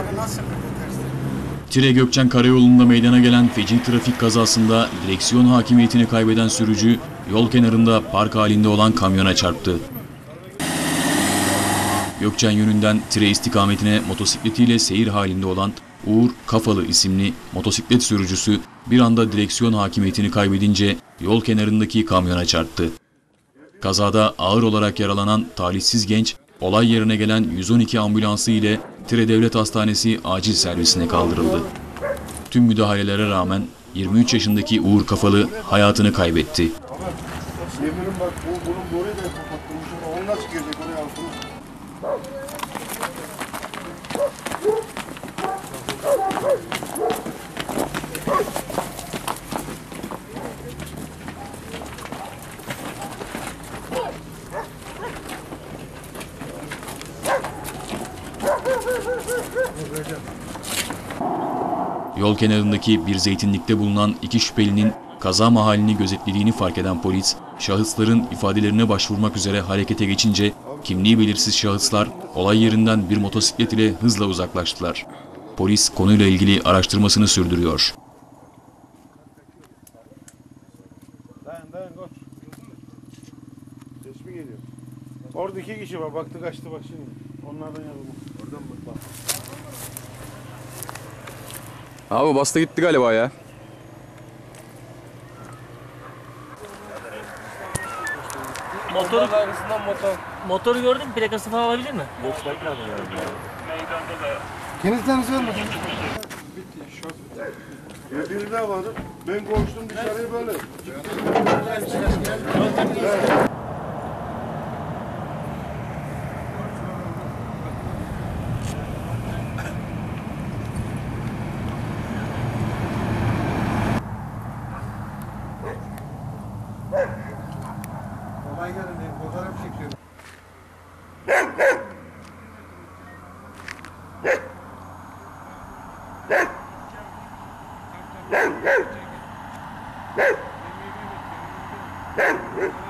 Bunları nasıl? Tire Gökçen Karayolu'nda meydana gelen feci trafik kazasında direksiyon hakimiyetini kaybeden sürücü yol kenarında park halinde olan kamyona çarptı. Gökçen yönünden Tire istikametine motosikletiyle seyir halinde olan Uğur Kafalı isimli motosiklet sürücüsü bir anda direksiyon hakimiyetini kaybedince yol kenarındaki kamyona çarptı. Kazada ağır olarak yaralanan talihsiz genç olay yerine gelen 112 ambulansı ile Tire Devlet Hastanesi acil servisine kaldırıldı. Tüm müdahalelere rağmen 23 yaşındaki Uğur Kafalı hayatını kaybetti. Yeminim Yol kenarındaki bir zeytinlikte bulunan iki şüphelinin kaza mahallini gözetlediğini fark eden polis, şahısların ifadelerine başvurmak üzere harekete geçince kimliği belirsiz şahıslar olay yerinden bir motosiklet ile hızla uzaklaştılar. Polis konuyla ilgili araştırmasını sürdürüyor. Dayan? Orada iki kişi var. Baktı kaçtı bak şimdi. Onlardan yazılma. Oradan bak. bak. Abi bastı gitti galiba ya. Motoru, motoru gördün mü? Plakası falan olabilir mi? Kenizlerinizi verme. Ya biri daha vardı. Ben koştum dışarıya böyle. Aygar'ın fotoğraf çekiyorum. Yeah.